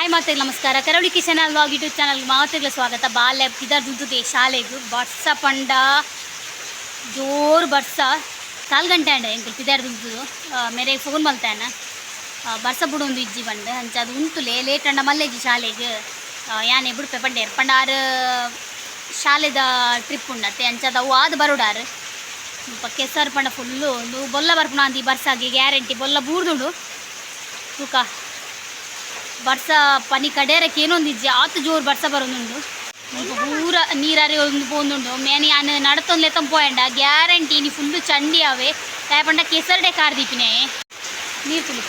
Hi ಮಾತೆ ನಮಸ್ಕಾರ. ಕರಾವಳಿ ಕಿಶನ್ ವ್ಲಾಗ್ ಯೂಟ್ಯೂಬ್ ಚಾನಲ್ಗೆ ಮಾತೆಗಳ ಸ್ವಾಗತ. ಬಾಲ್ಯ, ಇದರ ಶಾಲೆಗೂ ಬರ್ಸ ಪಂಡ, ಜೋರು ಬರ್ಸ. ಕಾಲು ಗಂಟೆ ಅಂಡ ಎಂಕಲ್ ಪಿದಾರ್ ದುಡ್ದು ಮೇರೆ ಫೋನ್ ಮಲ್ತಾನ. ಬರ್ಸ ಬಿಡೊಂದು ಇಜ್ಜಿ ಬಂಡ ಅಂಚ ಅದು ಉಂಟುಲೆ ಲೇಟ್ ಅಂಡ ಮಲ್ಲೆಜ್ಜಿ ಶಾಲೆಗೆ. ಯಾನೆ ಬಿಡ್ಪೆ ಪಂಡ ಆರು, ಶಾಲೆದ ಟ್ರಿಪ್ ಉಂಡತ್ತೆ. ಅಂಚದ ಅವು ಆದ ಬರೋಡಾರು ಸ್ವಲ್ಪ ಕೆಸರು ಪಂಡ ಫುಲ್ಲು ಒಂದು ಬೊಲ್ಲ ಬರ್ಪುಣ ಅಂದಿ ಬರ್ಸಾಗಿ ಗ್ಯಾರಂಟಿ ಬೊಲ್ಲ ಬೂರ್ದುಂಡು. ತೂಕ. ಬರ್ಸ ಪನಿ ಕಡೇರಕ್ಕೆ ಏನೊಂದಿಜ್ಜಿ ಆತು ಜೋರು ಬರ್ಸ ಬರೋದುಂಡು ಸ್ವಲ್ಪ ಪೂರ ನೀರಾರಿ ಒಂದು ಪೋಂದುಂಡು ಮೇನಿ ಆನೆ ನಡತೊಂದು ಲೆತ್ತಂ ಪೋಯಂಡ ಗ್ಯಾರಂಟಿ ನೀ ಫುಲ್ಲು ಚಂಡಿ ಅವೆ ಪಂಡ ಕೆಸರಡೆ ಕಾರ್ದೀಪಿನೇ ನೀರು ತುಳು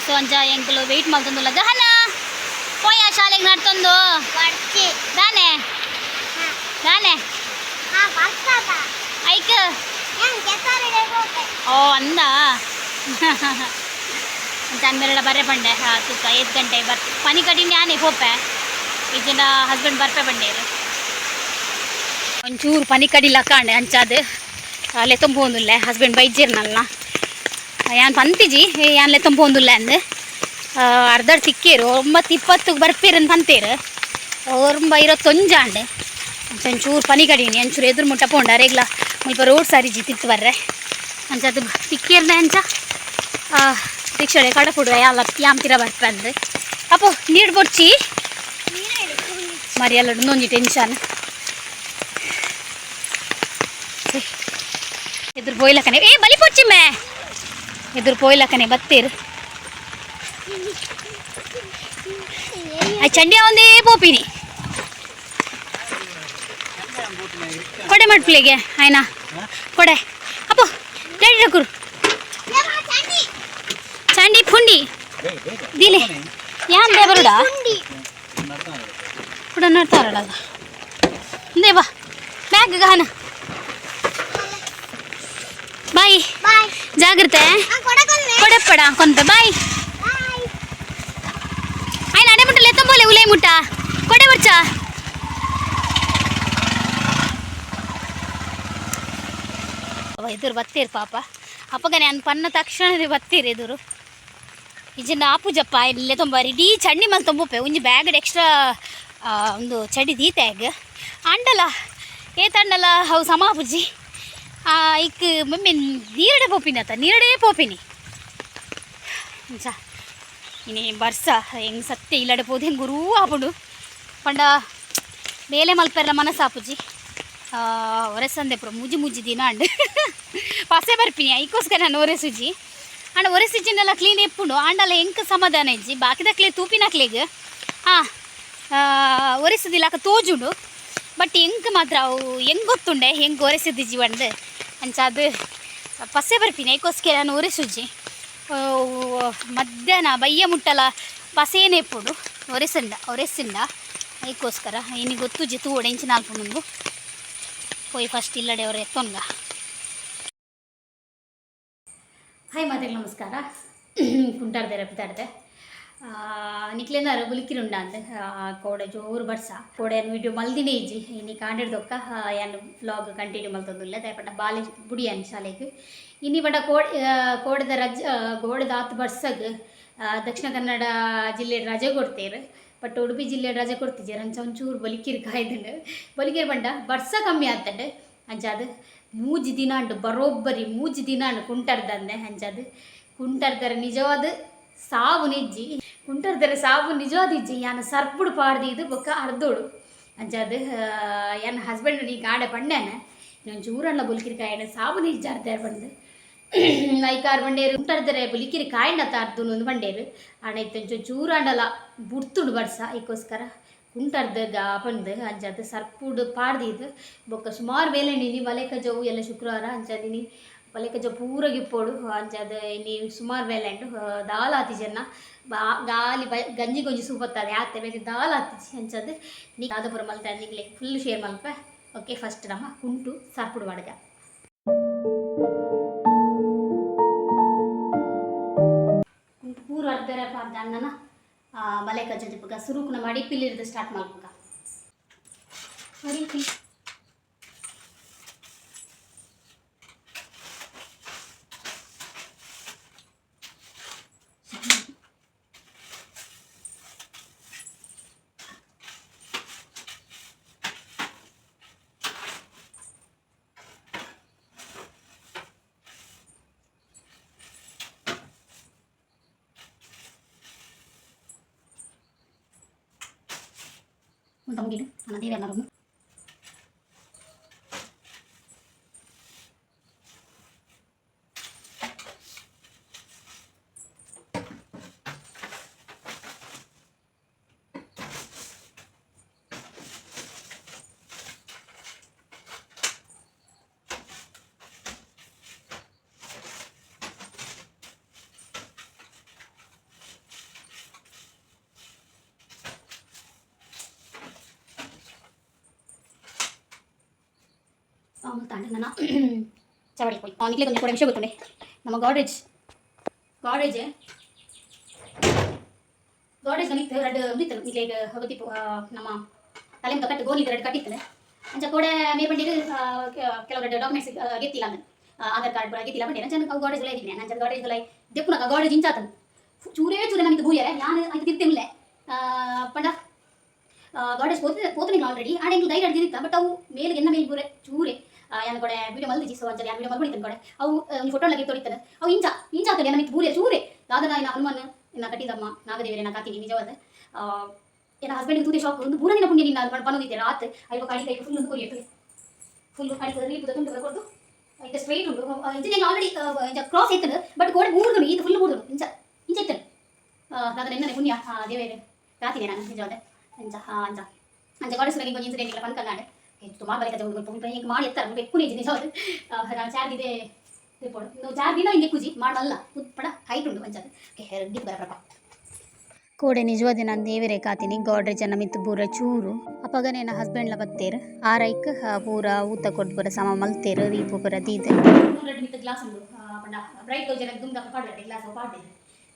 ಸೊ ಅಂಜ ಎಂಕಲು ವೆಯ್ಟ್ ಮಾಡ್ತಂದುಲ್ಲ ಗಹನ ಪೋಯ ಶಾಲೆಗೆ ನಡ್ತೊಂದು ಬರ್ತಿ ದಾನೆ ದಾನೆ ಹಾ ಬರ್ತದ ಐಕ್ ಏನ್ ಕೆಸರಿಡೆ ಹೋಗ್ತೆ ಓ, ಅಂದ? ಚಂದೆರಡ ಬರ್ರೆ ಪಂಡೆ ಹಾ, ತೂಕ, ಐದು ಗಂಟೆ ಬರ್ ಪನಿ ಕಡಿಮೆ ಆನೆ ಹೋಪೆ ಇದನ್ನ ಹಸ್ಬೆಂಡ್ ಬರ್ಪೆ ಬಂಡೇರು ಒಂಚೂರು ಪನಿ ಕಡಿಲ ಕಾಣೆ, ಅಂಚಾದು. ಅಲ್ಲೇ ತುಂಬೋಂದುಲ್ಲೆ ಹಸ್ಬೆಂಡ್ ಬೈಜಿರ್ನಲ್ಲ ಯಾನ್ ಪಂತಿಜಿ ಯಾನ್ಲೆ ತುಂಬೋಂದುಲ್ಲೆ ಅಂದು. ಅರ್ಧ ತಿಕ್ಕೇರು ಒಂಬತ್ತು ಇಪ್ಪತ್ತು ಬರ್ಪೇರು ಪಂತೇರು ಒಂಬ ತೊಂಜಾಂಡೆ ಒಂಚೂರು ಪನಿ ಕಡಿನಿ ಒಂಚೂರು ಎದುರು ಮುಟ್ಟ ಪೋಂಡ ಮುಲ್ಪ ರೋಡ್ ಸಾರಿ ಜಿತ್ತಿತ್ತು ಬರ್ರೆ ಅಂಚದು ತಿಕ್ಕೇರ್ನ ಅಂಚ ರಿಕ್ಷಾಳೆ ಕಡ ಕೊಡುವ ಯಾಲ ಯಾಂಪಿರ ಬರ್ತಾರೆ ಅಪ್ಪು ನೀರು ಬೊಡ್ಚಿ ಮರಿ ಎಲ್ಲ ನೊಂಜಿ ಟೆನ್ಷನ್ ಎದುರು ಪೋಯ್ಲಕ್ಕನೆ ಏ ಬಲಿ ಪೊಚ್ಚಿ ಮೇ ಎದುರು ಪೋಯ್ಲಕ್ಕನೆ ಬತ್ತೀರು ಚಂಡಿ ಒಂದೇ ಪೋಪಿನಿ कोडे मट प्ले गे आयना कोडे अपो प्लेट रखुर चांडी फुंडी दिले यहाँ दे बरुड़ा कोडा नर्ता रहा था दे बा बैग गाना बाय जागरत है कोडे पड़ा कौन पे बाय आयना ने मुट्ठा लेता बोले उले मुट्ठा कोडे बच्चा ಎದುರು ಬತ್ತೀರು ಪಾಪ. ಅಪ್ಪಗನೆ ಅನ್ ಪನ್ನ ತಕ್ಷಣ ಬತ್ತೀರಿ ಎದುರು. ಇಜನ ಆಪುಜಪ್ಪ ಇಲ್ಲೇ ತುಂಬ ಇಡೀ ಚಂಡಿ ಮಲ್ ತುಂಬುಪ್ಪೆ ಒಂಜಿ ಬ್ಯಾಗ್ ಎಕ್ಸ್ಟ್ರಾ ಒಂದು ಚಡಿ ದೀತ್ಯಾಗ ಅಂಡಲ ಏತಂಡಲ ಅವು ಸಮಾಪುಜಿ ಇಕ್ ಮಮ್ಮಿ ನೀರಡೆ ಪೋಪಿನಿ ಆತ, ನೀರಡೇ ಪೋಪಿನಿ. ಇನ್ನೇ ಬರ್ಸ, ಹೆಂಗೆ ಸತ್ಯ ಇಲ್ಲಡೆ ಪೋದು, ಹೆಂಗೆ ಗುರು ಆಪುಡು. ಪಂಡ, ಬೇಲೆ ಮಲ್ಪೆರ್ಲ ಮನಸ್ಸಾಪುಜಿ ಒರೆಸಂದೆ ಪುರ, ಮುಜಿ ಮುಜಿ ದಿನ ಅಂಡ್. ಪಸೆ ಬರ್ಪಿನಿ ಐಕೋಸ್ಕರ ನಾನು ಒರೆಸುಜಿ ಅಂಡ್ ಒರೆಸುಜಿನೆಲ್ಲ ಕ್ಲೀನ್ ಎಪ್ಪುಂಡು ಆಂಡಲ ಹೆಂಗೆ ಸಮಾಧಾನ ಇಜ್ಜಿ. ಬಾಕಿದಕ್ಲೆ ತೂಪಿನಕ್ಲೆಗ್ ಹಾಂ ಒರೆಸುದಿಲ್ಲ ತೋಜುಂಡು. ಬಟ್ ಹೆಂಗೆ ಮಾತ್ರ ಅವು ಹೆಂಗೆ ಗೊತ್ತುಂಡೆ? ಹೆಂಗೆ ಒರೆಸಿದ್ದಿಜ್ಜಿ ಒಂದು ಅಂಚಾದು ಪಸೆ ಬರ್ಪಿನಿ ಐಕೋಸ್ಕರ ನಾನು ಒರೆಸುಜಿ ಮಧ್ಯಾಹ್ನ ಬಯ್ಯ ಮುಟ್ಟಲ ಪಸೇನೆ ಎಪ್ಪುಡು ಒರೆಸಂಡ ಒರೆಸಿಂಡ ಐಕೋಸ್ಕರ ಇನಿ ಗೊತ್ತು ಜಿತು ಒಡೆಂಚಿ ನಾಲ್ಕು ಮುಂದು పోయి ఫస్ట్ ఇల్లడే ఎవరు ఎత్తుండగా ಹಾಯ್ ಮಾತೆಗೆ ನಮಸ್ಕಾರ ಕುಂಟಾಡ್ದೆ ರಪಿತಾಡ್ದೆ ನಿಕ್ಲೇನಾರು ಬುಲಿಕಿರುಂಡ ಅಂದೆ ಕೋಡೆ ಜೋರು ಬರ್ಸ ಕೋಡೆ ವಿಡಿಯೋ ಮಲ್ದಿನೇ ಇಜ್ಜಿ ಇನಿ ಕಾಂಡಿಡ್ದೊಕ್ಕ ಏನು ವ್ಲಾಗ್ ಕಂಟಿನ್ಯೂ ಮಲ್ತೊಂದುಲ್ಲ ದಯಪಟ್ಟ ಬಾಲೆ ಬುಡಿ ಅನ್ ಶಾಲೆಗೆ ಇನಿ ಬಡ ಕೋಡ್ ಕೋಡದ ರಜ ಗೋಡದ ಆತು ಬರ್ಸಗ್ ದಕ್ಷಿಣ ಕನ್ನಡ ಜಿಲ್ಲೆ ರಜೆ ಕೊಡ್ತೇರು ಬಟ್ ಉಡುಪಿ ಜಿಲ್ಲೆ ರಜೆ ಕೊಡ್ತಿದ್ದೆ ರಂಚ ಒಂಚೂರು ಬಲಿಕಿರಿ ಕಾಯ್ದಂಡು ಬಲಿಕಿರಿ ಬಂಡ ಬರ್ಸ ಕಮ್ಮಿ ಆತಂಡು ಅಂಚಾದು ಮೂಜಿ ದಿನ ಅಂಡು ಬರೋಬ್ಬರಿ ಮೂಜಿ ದಿನ ಅಂಡು ಕುಂಟರ್ದಂದೆ ಅಂಚಾದು ಕುಂಟರ್ದರ ನಿಜವಾದ ಸಾವು ನಿಜ್ಜಿ ಕುಂಟರ್ದರ ಸಾವು ನಿಜವಾದ ಇಜ್ಜಿ ಯಾನ ಸರ್ಪುಡು ಪಾಡ್ದಿದ್ದು ಬೊಕ್ಕ ಅರ್ಧೋಡು ಅಂಚಾದು ಯಾನ ಹಸ್ಬೆಂಡ್ ನೀ ಗಾಡೆ ಪಂಡೇನೆ ಒಂಚೂರನ್ನ ಬುಲ್ಕಿರಿ ಕಾಯಣ ಸಾವು ನಿಜ್ಜ ಅರ್ಧಾರ್ ಬಂದು ಐಕಾರು ಬಂಡೇರು ಉಂಟರ್ದರೆ ಬುಲಿಕಿರಿ ಕಾಯಣ್ಣ ತಾರ್ದು ಒಂದು ಬಂಡೇರು. ಆಣೈತೆ ಚೂರು ಚೂರಾಂಡಲ ಬುಡ್ತುಡು ಬರ್ಸ ಈಕೋಸ್ಕರ ಕುಂಟರ್ದ ಗಾಪಂದ ಅಂಜಾದ ಸರ್ಪುಡು ಪಾಡ್ದಿದ್ದು ಬೊಕ್ಕ ಸುಮಾರು ವೇಳೆ ನೀನಿ ಬಲೆಕ ಜವು ಎಲ್ಲ ಶುಕ್ರವಾರ ಅಂಚದಿನಿ ಬಲೆಕ ಜವು ಪೂರ ಗಿಪ್ಪೋಡು ಅಂಜಾದ ಇನಿ ಸುಮಾರು ವೇಲೆಂಡು ದಾಲಾತಿ ಜನ ಗಾಲಿ ಬ, ಗಂಜಿ ಗೊಂಜಿ ಸೂಪತ್ತಾದ ಯಾತೆ ಬೇಕು ದಾಲಾತಿ ಅಂಚದು ನೀ ಯಾವುದಪ್ಪ ಮಲ್ತ ನಿಗ್ಲೆ ಫುಲ್ ಶೇರ್ ಮಲ್ಪ. ಓಕೆ ಫಸ್ಟ್ ನಮ್ಮ ಕುಂಟು ಸರ್ಪುಡು ಬಡಗ ಅರ್ಧರ ಪಾರ್ದ ಅಣ್ಣನ ಮಲೆ ಕಜ್ಜದಿಪ್ಪಗ ಸುರುಕುನ ಮಾಡಿ ಪಿಲ್ಲಿರ್ದು ಸ್ಟಾರ್ಟ್ ಮಾಡ್ಬೇಕ. ಮಾಡಿ ಅಂತ ಮುಗಿದು ನನ್ನ ದೇವರ ತಾಂಡೆ ನನ್ನ ಚವಡಿ ಕೊಡಿ ಅವನಿಗೆ ಒಂದು ಕೂಡ ವಿಷಯ ಗೊತ್ತುಂಡೆ ನಮ್ಮ ಗಾಡ್ರೇಜ್ ಗಾಡ್ರೇಜ್ ಗಾಡ್ರೇಜ್ ನಮಗೆ ರೆಡ್ ಬಿತ್ತಲು ಈಗ ಹೊತ್ತಿ ನಮ್ಮ ತಲೆ ಮುಖ ಕಟ್ಟು ಗೋಲಿಗೆ ರೆಡ್ ಕಟ್ಟಿತ್ತಲೆ ಅಂಚ ಕೂಡ ಮೇಲ್ಬಂಡಿಗೆ ಕೆಲವು ರೆಡ್ ಡಾಕ್ಯುಮೆಂಟ್ಸ್ ಗೆತ್ತಿಲ್ಲ ಅಂದ್ರೆ ಆಧಾರ್ ಕಾರ್ಡ್ ಕೂಡ ಗೆತ್ತಿಲ್ಲ ಬಂಡೆ ನಂಜನ ಗಾಡ್ರೇಜ್ ಒಳ ಇದ್ದೀನಿ ನಂಜನ ಗಾಡ್ರೇಜ್ ಒಳ ದೆಪ್ಪುನಕ ಗಾಡ್ರೇಜ್ ಇಂಚಾತನು ಚೂರೇ ಚೂರೇ ನಮಗೆ ಭೂಯಲೆ ನಾನು ಅದು ತಿರ್ತಿಲ್ಲ ಪಂಡ ಗಾಡೇಜ್ ಹೋಗ್ತಿದ್ದೆ ಹೋಗ್ತೀನಿ ಆಲ್ರೆಡಿ ಆಡ ಹೆಂಗೆ ಧೈರ್ಯ ಹಿಡಿದಿತ್ತ ಬಟ್ ಅವು ಮೇಲಿಗೆ ಎನ್ನ ಮೇಲೆ ಬೂರೆ ಚೂರೆ ಯಾನ ಕೊಡೆ ವಿಡಿಯೋ ಮಲ್ದಿ ಸೊ ಅಂಜಲಿ ಯಾನ ವಿಡಿಯೋ ಮಲ್ಕೊಂಡಿದ್ದನ್ ಕೊಡೆ ಅವು ಒಂದು ಫೋಟೋ ಲಗಿ ತೋರಿತದ ಅವು ಇಂಚ ಇಂಚ ಆಗ್ತದೆ ನಮಗೆ ಬೂರೆ ಚೂರೆ ದಾದನ ಇನ್ನ ಹನುಮಾನ್ ಇನ್ನ ಕಟ್ಟಿದಮ್ಮ ನಾಗದೇವರೇ ನಾ ಕಾತೀನಿ ನಿಜವಾದ ಏನ ಹಸ್ಬೆಂಡ್ ತುದಿ ಶಾಕ್ ಒಂದು ಮೂರನೇ ಪುಣ್ಯ ನಿನ್ನ ಅದು ಪನ್ನೋದಿದ್ದೆ ರಾತ್ ಐವ ಕಾಡಿ ಕೈ ಫುಲ್ ಒಂದು ಕೊರಿಯತ್ತು ಫುಲ್ ಕಾಡಿ ಕರಿ ತುಂಡು ಕೊಡ್ತು ಇದು ಸ್ಟ್ರೈಟ್ ಉಂಟು ಇಂಜಿನಿಯರಿಂಗ್ ಆಲ್ರೆಡಿ ಕ್ರಾಸ್ ಇರ್ತದೆ ಬಟ್ ಗೋಡೆ ಮೂರ್ದು ಇದು ಫುಲ್ ಮೂರ್ದು ಇಂಚ ಇಂಚ ಇರ್ತದೆ ಅದನ್ನ ಎನ್ನ ಪುಣ್ಯ ದೇವೇರೇ ರಾತಿನೇ ನಾನು ನಿಜವಾದ ಅಂಚ ಅಂಚ ಅಂಚ ಗಾಡಿಸ್ಲಾಗಿ ಕೊಂಚ ಇನ್ಸಿಡೆಂಟ್ ಇಲ್ಲ ಪನ್ಕಂದಾಡೆ ತುಂಬ ಬರಕ ತಗೊಂಡು ಹಿಂಗೆ ಮಾಡಿ ಎತ್ತಾರೆ. ಬೆಕ್ಕುನೇ ನಿಜ ನಿಜವಾದ ನಾನು ರಿಪೋರ್ಟ್ ನೀವು ಚಾರ್ ದಿನ ಹಿಂಗೆ ಕುಜಿ. ಮಾಡಲ್ಲ. ಉತ್ಪಡ ಹೈಟ್ ಉಂಟು ಅಂಚದ ರೆಡ್ಡಿ ಬರಪ್ಪ ಕೋಡೆ ನಿಜವಾದ ನಾನು ದೇವರೇ ಕಾತೀನಿ ಗಾಡ್ರೆ ಜನ ಮಿತ್ತು ಪೂರ ಚೂರು. ಅಪ್ಪಗನೇ ನನ್ನ ಹಸ್ಬೆಂಡ್ಲ ಬತ್ತೇರ ಆರೈಕ್ ಪೂರ ಊತ ಕೊಟ್ಟು ಬರ ಸಮ ಮಲ್ತೇರ. ರೀಪು ಬರ ದೀದೆ. ಗ್ಲಾಸ್ ಉಂಟು. ಬ್ರೈಟ್ ಜನ ದುಂಗ ಪಾಡ್ರೆ ಗ್ಲಾಸ್ ಪಾಡ್ದೆ.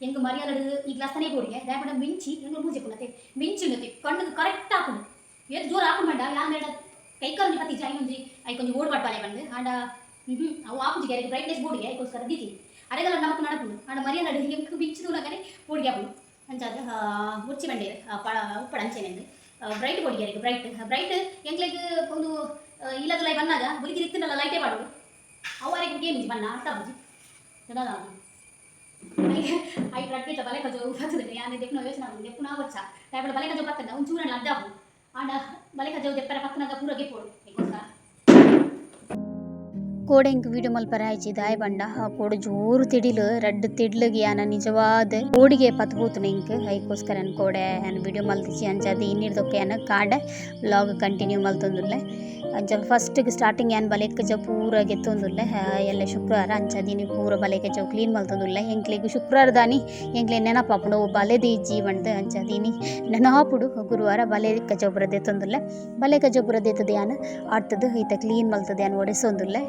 ಎಂಗ್ ಮರ್ಯಾದ ಈ ಗ್ಲಾಸ್ ತಾನೇ ಕೊಡಿಗೆ ದಯಪಡ ಮಿಂಚಿ. ಎಂಗು ಮೂಜೆ ಕೊಡತ್ತೆ ಮಿಂಚಿ ಕಣ್ಣು ಕರೆಕ್ಟ್ ಹಾಕೊಂಡು ಏತ್ ಜೋರು ಹಾಕೊಂಡು ಯಾರು ಕೈಕಾಲು ನಿಪತ್ತಿ ಜಾಯಿ ಒಂಜಿ ಐಕ್ ಒಂಜಿ ಓಡ್ ಪಾಡ್ಪಾಲೆ ಬಂದು ಆಂಡ ಹ್ಞೂ ಅವು ಆಪುಜಿ ಗ್ಯಾರಿಗೆ ಬ್ರೈಟ್ನೆಸ್ ಬೋರ್ಡ್ಗೆ ಅದಕ್ಕೋಸ್ಕರ ದಿತಿ ಅರೆಗಲ ನಮಕ್ ನಡಪುಡು ಆಂಡ ಮರಿಯ ನಡು ಹೆಂಗೆ ಬಿಚ್ಚದೂಲಾಗನೆ ಬೋರ್ಡ್ಗೆ ಹಾಪುಡು ಅಂಚಾದ ಮುಚ್ಚಿ ಬಂಡೆ ಉಪ್ಪಡ ಅಂಚೇನೆಂದು ಬ್ರೈಟ್ ಬೋರ್ಡ್ಗೆ ಯಾರಿಗೆ ಬ್ರೈಟ್ ಬ್ರೈಟ್ ಎಂಗ್ಲಿಗೆ ಒಂದು ಇಲ್ಲದ ಲೈ ಬಂದಾಗ ಬುಲಿಗೆ ರಿಕ್ತಿನಲ್ಲ ಲೈಟೇ ಪಾಡು ಅವರಿಗೆ ಗೇಮ್ ಇಜಿ ಬಣ್ಣ ಅರ್ಥ ಬುಜಿ ಜನದಾದು ಐಟ್ ರಟ್ಟಿಟ್ಟ ಬಲೆ ಕಜೋ ಬರ್ತದೆ ಯಾನೆ ದೆಕ್ನೋ ಯೋಚನೆ ಪುನಃ ಬಚ್ಚ ಟೈಪಲ್ ಬಲೆ ಕಜೋ ಬರ್ತದೆ ಒಂದು ಚೂರನ್ನ ಅದ್ದಾಪು అండ్ మళ్ళీ జవు చెప్పారు పక్కన పూరకి పోడు. ಕೋಡೆ ವಿಡಿಯೋ ಮಲ್ಪರ ಆಯ್ಚಿ. ದಾಯ್ ಬಂಡ. ಆ ಕೋಡೆ ಜೋರ್ ತಿಡಿಲು. ರಡ್ಡ್ ತಿಡ್ಲಗಿ ಯಾನ ನಿಜವಾದ ಕೋಡಿಗೆ ಪತ್ ಹೋತನ ಇಂಕ್. ಐಕೋಸ್ಕರ ಅನ್ ಕೋಡೆ ಅನ್ ವಿಡಿಯೋ ಮಲ್ತಿಚಿ ಅಂಚದ ಇನ್ನಿರ್ದೊಕ್ಕೆ ಅನ್ನ ಕಾಡ ವ್ಲಾಗ್ ಕಂಟಿನ್ಯೂ ಮಲ್ತೊಂದುಲ್ಲೆ ಅಂಚ ಫಸ್ಟ್ ಸ್ಟಾರ್ಟಿಂಗ್ ಏನು ಬಲೆಕ್ ಜ ಪೂರ ಗೆತ್ತೊಂದುಲ್ಲೆ ಎಲ್ಲ ಶುಕ್ರವಾರ ಅಂಚದಿನಿ ಪೂರ ಬಲೆಕ ಜವ್ ಕ್ಲೀನ್ ಮಲ್ತೊಂದುಲ್ಲೆ ಎಂಕ್ಲೆಗ್ ಶುಕ್ರವಾರ ದಾನಿ. ಎಂಕ್ಲೆ ನೆನಪಾಪುಂಡು ಬಲೆದಿ ಬಲೆ ಅಂಚ ಅಂಚದಿನಿ ನೆನಪಾಪುಡು. ಗುರುವಾರ ಬಲೆ ಕಜೊಬ್ಬರ ದೆತ್ತೊಂದುಲ್ಲೆ ಬಲೆ ಕಜೊಬ್ಬರ ದೆತ್ತದ ಯಾನ ಆಡ್ತದ. ಈತ ಕ್ಲೀನ್ ಮಲ್ತದ ಯಾನ್ ಒಡೆಸೊಂದುಲ್ಲೆ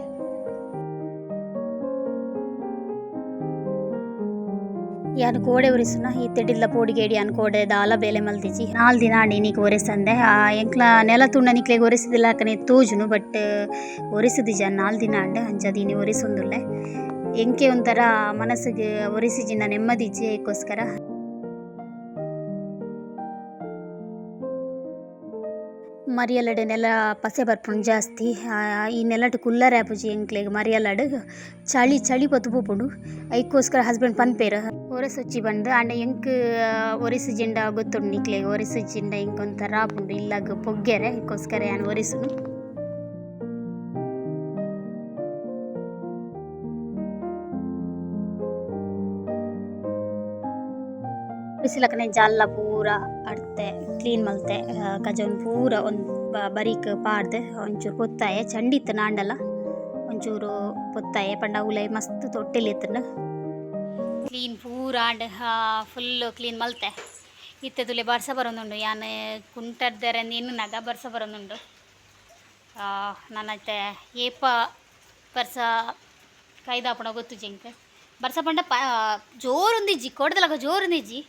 ಯಾನ್ ಕೋಡೆ ಒರಿಸುನ ಈ ತೆಡಿಲ್ಲ ಪೋಡಿಗೇಡಿ ಯಾನ್ ಕೋಡೆ ದಾಲ ಬೇಲೆ ಮಲ್ತಿಜಿ ನಾಲ್ ದಿನ ಆಡಿ ನೀಕ್ ಒರೆಸಂದೆ ಆ ಎಂಕ್ಲ ನೆಲ ತುಂಡ ನಿಕ್ಲೆಗ್ ಒರೆಸಿದಿಲ್ಲ ಅಕ್ಕನೆ ತೋಜುನು ಬಟ್ ಒರೆಸುದಿಜ ನಾಲ್ ದಿನ ಅಂಡ ಅಂಚದೀನಿ ಒರೆಸೊಂದುಲ್ಲೆ ಎಂಕೆ ಒಂಥರ ಮನಸ್ಸಿಗೆ ಒರೆಸಿಜಿನ ನೆಮ್ಮದಿಜಿ ಮರಿಯಲಡೆ ನೆಲ ಪಸೆ ಬರ್ಪುಂಡು ಜಾಸ್ತಿ. ಈ ನೆಲಟ್ ಕುಲ್ಲರೆ ಆಪುಜಿ ಎಂಕ್ಲೆಗ್ ಮರಿಯಲಡ್ ಚಳಿ ಚಳಿ ಪೊತ್ತು ಪೋಪುಂಡು. ಐಕೋಸ್ಕರ ಹಸ್ಬೆಂಡ್ ಪನ್ಪೇರ ಒರೆಸ್ ಒಚ್ಚಿ ಬಂದು ಆಂಡ ಎಂಕ್ ಒರೆಸಿಜಿಂಡ ಗೊತ್ತುಂಡು ನಿಕ್ಲೆಗ್. ಒರೆಸು ಜೆಂಡ ಎಂಕೊಂತ ಆಪುಂಡು ಇಲ್ಲಾಗ ಪೊಗ್ಗೆರೆ, ಐಕೋಸ್ಕರ ಯಾನ್ ಒರೆಸುನು. ಬಿಸಿಲಕ್ಕನೆ ಜಲ್ಲ ಪೂರ ಅಡ್ತೆ ಕ್ಲೀನ್ ಮಲ್ತೆ ಕಜನ್ ಪೂರ ಒಂದು ಬರೀಕ್ ಪಾಡ್ದೆ, ಒಂಚೂರು ಪೊತ್ತಾಯ, ಚಂಡಿತ್ತು ನಾಂಡಲ ಒಂಚೂರು ಪೊತ್ತಾಯೆ, ಪಂಡ ಉಲೈ ಮಸ್ತ್ ತೊಟ್ಟಿಲಿತ್ತನ ಕ್ಲೀನ್ ಪೂರ ಆಂಡ್ ಫುಲ್ ಕ್ಲೀನ್ ಮಲ್ತೆ. ಇತ್ತದುಲೆ ಬರ್ಸ ಬರೋದುಂಡು, ಯಾನ್ ಕುಂಟಡ್ದರೆ ನೀನು ನಗ ಬರ್ಸ ಬರೋದುಂಡು. ನನ್ನತ್ತೆ ಏಪ ಬರ್ಸ ಕೈದಾಪಣ ಗೊತ್ತು ಜಿಂಕ್. ಬರ್ಸ ಪಂಡ ಪ ಜೋರುಂದಿಜ್ಜಿ ಜೋರು ಜೋರುಂದಿಜ್ಜಿ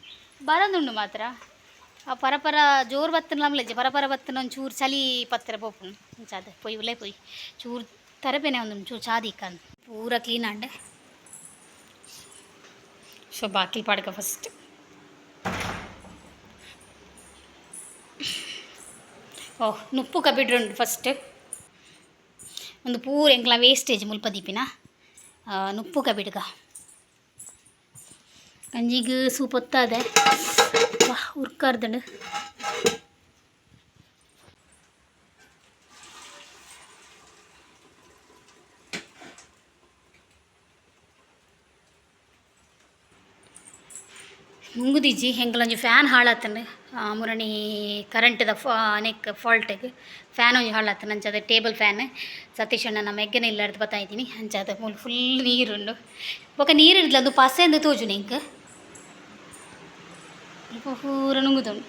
ಬರಂದುಂಡು ಮಾತ್ರ ಆ ಪರಪರ ಜೋರು ಬತ್ತನ ನಮ್ಲೆಜ್ಜಿ ಪರಪರ ಬತ್ತನ ಒಂಚೂರು ಚಳಿ ಪತ್ತರ ಪೋಪುಂಡು ಇಂಚಾದ ಪೊಯ್ ಉಲೆ ಪೊಯ್ ಚೂರು ತರಪೇನೆ ಒಂದು ಚೂರು ಚಾದಿ ಇಕ್ಕಂದು ಪೂರ ಕ್ಲೀನ್ ಆಂಡೆ ಸೊ ಬಾಕಿ ಪಾಡ್ಕ ಫಸ್ಟ್ ಓಹ್ ನುಪ್ಪು ಕಬಿಡ್ರುಂಡು ಫಸ್ಟ್ ಒಂದು ಪೂರ ಎಂಕ್ಲ ವೇಸ್ಟೇಜ್ ಮುಲ್ಪ ದೀಪಿನ ಆ, ನುಪ್ಪು ಕಬಿಡ್ಗ ಗಂಜಿಗೆ ಸೂಪ್ ಹೊತ್ತಾದೆ ವಾ ಹುರ್ಕಾರ್ದಳು ಮುಂಗುದಿಜ್ಜಿ ಹೆಂಗ್ಲೊಂಜಿ ಫ್ಯಾನ್ ಹಾಳಾತನ. ಮುರಣಿ ಕರೆಂಟ್ದ ಫಾ, ಅನೇಕ ಫಾಲ್ಟಿಗೆ ಫ್ಯಾನ್ ಒಂಜಿ ಹಾಳಾತನ. ಅಂಚಾದ ಟೇಬಲ್ ಫ್ಯಾನ್ ಸತೀಶ್ ಅಣ್ಣ ನಮ್ಮ ಎಗ್ಗನ ಇಲ್ಲಾರ್ದು ಬತ್ತಾಯಿದ್ದೀನಿ ಅಂಚಾದ ಮೂಲ ಫುಲ್ ನೀರುಂಡು. ಬೊಕ ನೀರು ಇಡ್ಲದು ಪಸೆಂದು ತೋಜು ನಿಂಗೆ ಪೂರ ನುಂಗುದುಂಡು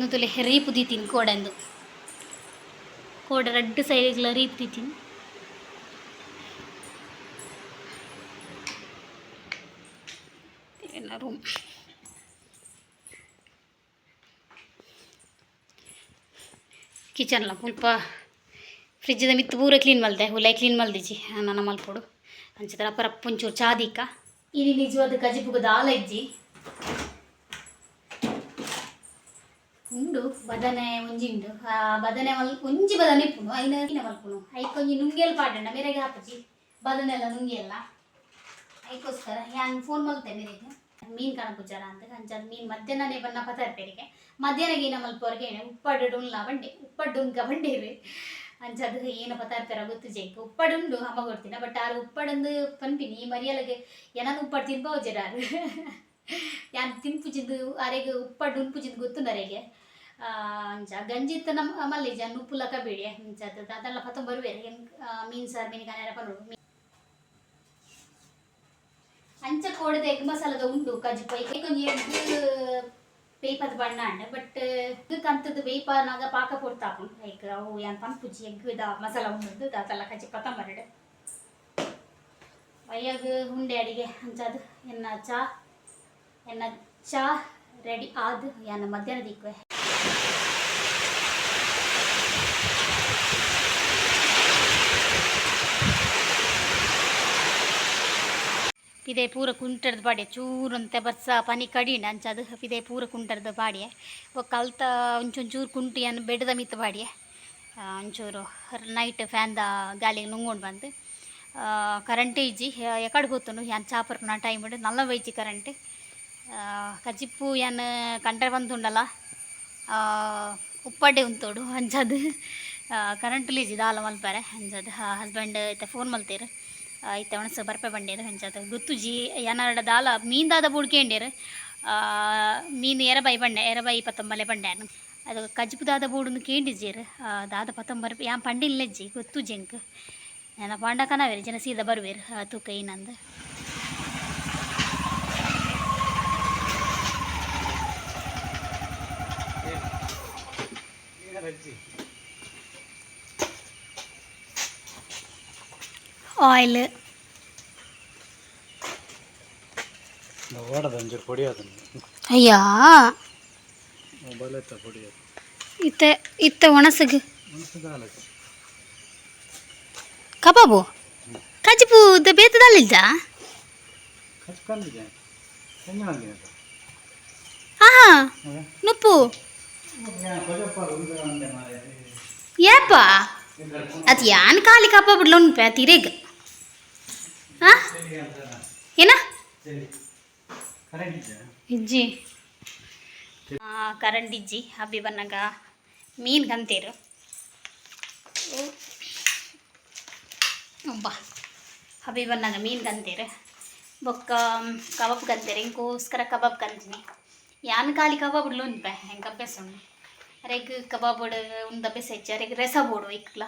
ನುತುಲೆ ರೀಪು ದೀತೀನಿ ಕೋಡೆಂದು. ಕೋಡ ರೆಡ್ ಸೈಡ್ಗಳ ರೀಪು ದೀತೀನಿ ಕಿಚನ್ ರೂಮ್ ಕಿಚನ್ಲ ಮುಲ್ಪ ಫ್ರಿಜ್ದ ಮಿತ್ತು ಪೂರ ಕ್ಲೀನ್ ಮಲ್ದೆ ಹುಲೈ ಕ್ಲೀನ್ ಮಲ್ದಿಜ್ಜಿ. ನನ್ನ ಮಲ್ಪೋಡು. ಅಂಚಿದ ಅಪ್ಪರ ರಪ್ಪ ಚಾದಿಕ. ಇಲ್ಲಿ ನಿಜವಾದ ಗಜಿಬುಗದ ಆಲ ಇಜ್ಜಿ ಉಂಡು, ಬದನೆ ಒಂಜಿ ಉಂಡು ಆ, ಬದನೆ ಮಲ್ ಒಂಜಿ ಬದನೆ ಇಪ್ಪುನು ಐನ ಐನ ಮಲ್ಪುನು. ಐಕೊಂಜಿ ನುಂಗೆಲ್ ಪಾಡಂಡ ಮೇರೆಗೆ ಹಾಪಚಿ ಬದನೆ ಎಲ್ಲ ನುಂಗೆಲ್ಲ. ಐಕೋಸ್ಕರ ಯಾನ್ ಫೋನ್ ಮಲ್ತೆ ಮೇರೆಗೆ. ಮೀನ್ ಕಣಪುಜಾರ ಅಂತ ಅಂಚಾದ ಮೀನ್ ಮಧ್ಯಾಹ್ನನೇ ಬನ್ನ ಪತಾರ್ಪೇರಿಗೆ ಮಧ್ಯಾಹ್ನಗೆ ಏನ ಮಲ್ಪೋರ್ಗೆ ಉಪ್ಪಡ್ಡು ಉಣ್ಲ ಬಂಡೆ ಉಪ್ಪಡು ಬಂಡೆ ರೀ. ಅಂಚಾದ ಏನ ಪತಾರ್ಪೇರ ಗೊತ್ತು ಜೈಕ್. ಉಪ್ಪಡುಂಡು ಅಮ್ಮ ಕೊಡ್ತೀನಿ, ಬಟ್ ಆರು ಉಪ್ಪಡಂದು ಪನ್ಪಿನಿ, ಈ ಮರಿಯಲಗೆ ಉಪ್ಪಡ್ ಉಪ್ಪಡು ತಿನ್ಬೋಜರಾರು ಯಾನ್ ತಿನ್ಪುಜಿದ್ದು ಅರೆಗೆ ಉಪ್ಪಡ್ ಉಣ್ಪುಜಿದ್ದು ಗೊತ್ತು ನರೆಗೆ ಅಂಚ ಗಂಜಿತ್ತ ನಮ್ಮ ಮಲ್ಲಿಜ ಉಪ್ಪು ಲಕ ಬೇಡಿ ಅಂಚದ ಅದೆಲ್ಲ ಪತ್ತ ಬರುವೇರು ಮೀನ್ ಸಾರು ಮೀನ್ ಕಾನೇರ ಪನ್ನೋಡು ಅಂಚ ಕೋಡದ ಎಗ್ ಮಸಾಲದ ಉಂಡು ಕಜ್ಪೈ ಕೊಂಚ ಎಗ್ ಬೇಯ್ಪದ ಬಣ್ಣ ಅಂಡ ಬಟ್ ಎಗ್ ಕಂತದ ಬೇಯ್ಪನಾಗ ಪಾಕ ಪೊಡ್ತಾಪು ಲೈಕ್ ಅವು ಯಾನ್ ಪನ್ಪುಜಿ ಎಗ್ ದ ಮಸಾಲ ಉಂಡದ್ದು ದಾತಲ್ಲ ಕಜ್ಜಿ ಪತ್ತಂಬರಡು ವಯ್ಯಾಗ ಉಂಡೆ ಅಡಿಗೆ ಅಂಚದು ಎನ್ನ ಚಾ ಎನ್ನ ಚಾ ರೆಡಿ ಆದ್ ಯಾನ ಮಧ್ಯಾಹ್ನ ದಿಕ್ವೆ ಪಿದೆ ಪೂರ ಕುಂಟರ್ದ ಬಾಡಿ ಚೂರಂತೆ ಬರ್ಸ ಪನಿ ಕಡಿಂಡ ಅಂಚದು ಇದೇ ಪೂರ ಕುಂಟರ್ದ ಬಾಡಿ ಒಕ್ಕ ಒಂಚೂರು ಕುಂಟಿ ಅನ್ನು ಬೆಡ್ದ ಮಿತ್ತ ಬಾಡಿ ಒಂಚೂರು ನೈಟ್ ಫ್ಯಾನ್ದ ಗಾಲಿಗೆ ನುಂಗೊಂಡು ಬಂದು. ಕರೆಂಟ್ ಇಜ್ಜಿ ಎಕಡೆ ಗೊತ್ತುಂಡು ಯಾನ್ ನಾ ಟೈಮ್ ಇಡು ನಲ್ಲ ವೈಜಿ ಕರೆಂಟ್ ಕಜಿಪ್ಪು ಏನು ಕಂಡ್ರೆ ಬಂದುಂಡಲ್ಲ ಉಪ್ಪಡ್ಡೆ ಉಂತೋಡು ಅಂಚದು ಕರೆಂಟ್ ಲೀಜಿ ದಾಲ ಮಲ್ಪಾರೆ ಅಂಜದು ಹಸ್ಬೆಂಡ್ ಐತೆ ಫೋನ್ ಮಲ್ತೇರು. ಐತೆ ಒಣಸ ಬರ್ಪೆ ಬಂಡೇರು ಅಂಚದು ಗೊತ್ತು ಜಿ ಯಾನರಡ ದಾಲ ಮೀನ್ ದಾದ ಬುಡ್ಕೇಂಡೇರು ಮೀನು ಎರಬೈ ಬಂಡೆ, ಎರಬೈ ಪತ್ತೊಂಬಲೆ ಬಂಡ್ಯಾನು ಅದು ಕಜ್ಪು ದಾದ ಬೂಡುಂದು ಕೇಂಡಿಜೇರು ದಾದ ಪತ್ತೊಂಬರು, ಯಾನ್ ಪಂಡಿಲ್ಲಜ್ಜಿ ಗೊತ್ತು ಜೆಂಕ್. ನನ್ನ ಪಾಂಡ ಕನವೇರು, ಜನ ಸೀದಾ ಬರುವೇರು ತೂಕ ಏನಂದು. ಆಯಿಲ್ ಅದನ್ನು ಅಯ್ಯಾ. ಇತ್ತೆ ಇತ್ತೆ ಒಣಸಗ್. ಕಬಾಬು? ಕಜಿಪು ಬೇತದಲ್ಲಿದ್ದ ಆಹಾ ನುಪ್ಪು. ಏಪ ಅದು ಯಾನ್ ಕಾಲಿ ಕಬಾಬ್ ಉಂಟು ತಿರೇಗ ಹಾ? ಏನ? ಇಜ್ಜಿ. ಕರೆಂಟ್ ಇಜ್ಜಿ, ಹಬ್ಬಿ ಬನ್ನಾಗ ಮೀನು ಕಂತೀರು ಒಬ್ಬ ಹಬ್ಬಿ ಬನ್ನಾಗ ಮೀನ್ ಕಂತೀರು ಬೊಕ್ಕ ಕಬಾಬ್ ಕಂತೀರಿ ಇಂಕೋಸ್ಕರ ಕಬಾಬ್ ಕಂತೀನಿ ಯಾನ್ ಖಾಲಿ ಕಬಾಬ್ ಉಂಟು ಹೆಂಗೆ ಅಭ್ಯಾಸ ಉಂಡು ರೆಗ್ ಕಬಾಬ್ ಉಂಡು ಅಭ್ಯಾಸ ಹೆಚ್ಚು ರೆಗ್ ರೆಸ ಬೋಡು ಇಕ್ಲ.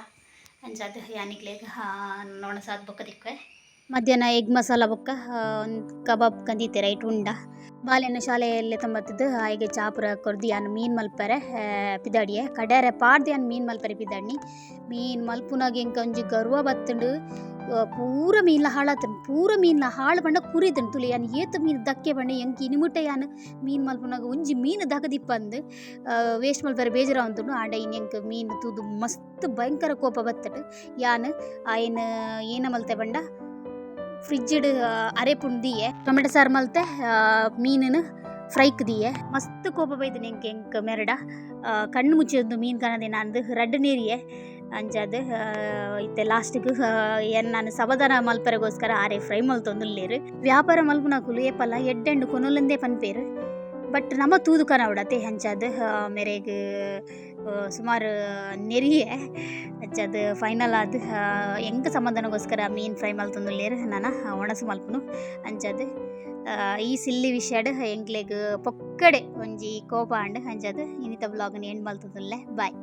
ಅಂಜಾದ ಯಾನಿಗ್ಲೇಗ ನೋಣಸಾದ ಬೊಕ್ಕ ದಿಕ್ವೆ ಮಧ್ಯಾಹ್ನ ಎಗ್ ಮಸಾಲ ಬೊಕ್ಕ ಒಂದು ಕಬಾಬ್ ಕಂದಿತ್ತೆ ರೈಟ್ ಉಂಡ. ಬಾಲ್ಯನ ಶಾಲೆಯಲ್ಲೇ ತಂಬತ್ತದು ಹಾಗೆ ಚಾಪುರ ಕೊರ್ದು ಯಾನು ಮೀನು ಮಲ್ಪರೆ ಪಿದಾಡಿಯೆ. ಕಡೆರೆ ಪಾಡ್ದು ಯಾನು ಮೀನು ಮಲ್ಪರೆ ಪಿದಾಡ್ನಿ. ಮೀನು ಮಲ್ಪುನಾಗ ಎಂಕ ಒಂಜಿ ಗರ್ವ ಬತ್ತುಂಡು ಪೂರ ಮೀನ್ಲ ಹಾಳಾತನ್ ಪೂರ ಮೀನ್ಲ ಹಾಳು ಬಣ್ಣ ಕುರಿದನ್ ತುಲಿ. ಯಾನ್ ಏತು ಮೀನು ದಕ್ಕೆ ಬಂಡ ಎಂಕ್ ಇನಿಮುಟ್ಟ ಯಾನ್ ಮೀನು ಮಲ್ಪುನಾಗ ಒಂಜಿ ಮೀನು ದಗದಿಪ್ಪಂದು ವೇಸ್ಟ್ ಮಲ್ಪರೆ ಬೇಜಾರ ಅಂತುಂಡು ಆಂಡ ಇನ್ ಎಂಕ್ ಮೀನು ತೂದು ಮಸ್ತ್ ಭಯಂಕರ ಕೋಪ ಬತ್ತಡು. ಯಾನ್ ಆಯ್ನ ಏನ ಮಲ್ತೆ ಬಂಡ ಫ್ರಿಜ್ಡ್ ಅರೆ ಪುಂಡಿಯೆ ಟೊಮೆಟೊ ಸಾರು ಮಲ್ತೆ ಮೀನನ್ನು ಫ್ರೈಕ್ ದಿಯೆ. ಮಸ್ತ್ ಕೋಪ ಬೈದು ಎಂಕ್ ಎಂಕ್ ಮೆರಡ. ಕಣ್ಣು ಮುಚ್ಚಿದ್ದು ಮೀನು ಕಾಣದೆ ನಂದು ರಡ್ಡು ನೀರಿಯೆ. ಅಂಚದು ಇತ್ತೆ ಲಾಸ್ಟಿಗೆ ಏನು ನಾನು ಸಮಾಧಾನ ಮಲ್ಪರೆಗೋಸ್ಕರ ಆರೆ ಫ್ರೈ ಮಲ್ತೊಂದುಲ್ಲೇರು ವ್ಯಾಪಾರ ಮಲ್ಪುನ ಕುಲು ಏಪಲ್ಲ, ಎಡ್ಡೆಂಡು ಕೊನೊಲಂದೇ ಪನ್ಪೇರು. ಬಟ್ ನಮ್ಮ ತೂದು ಕನವಡತೆ ಹಂಚದು ಮೆರೆಗ್ ಸುಮಾರು ನೆರಿಗೆ ಅದು ಫೈನಲ್ ಆದ್ ಎಂಕ ಸಂಬಂಧನಗೋಸ್ಕರ ಮೀನು ಫ್ರೈ ಲೇರ, ನಾನು ಒಣಸು ಮಲ್ಪನು. ಅಂಚದು ಈ ಸಿಲ್ಲಿ ವಿಷಯಡ್ ಎಂಕ್ಲೆಗ್ ಪೊಕ್ಕಡೆ, ಒಂಜಿ, ಕೋಪ ಅಂಡ್ ಅಂಚದು ಇನ್ನಿತ ಬ್ಲಾಗ್ನ ಎಂಡ್ ಮಲ್ತೊಂದುಲ್ಲೆ ಬಾಯ್.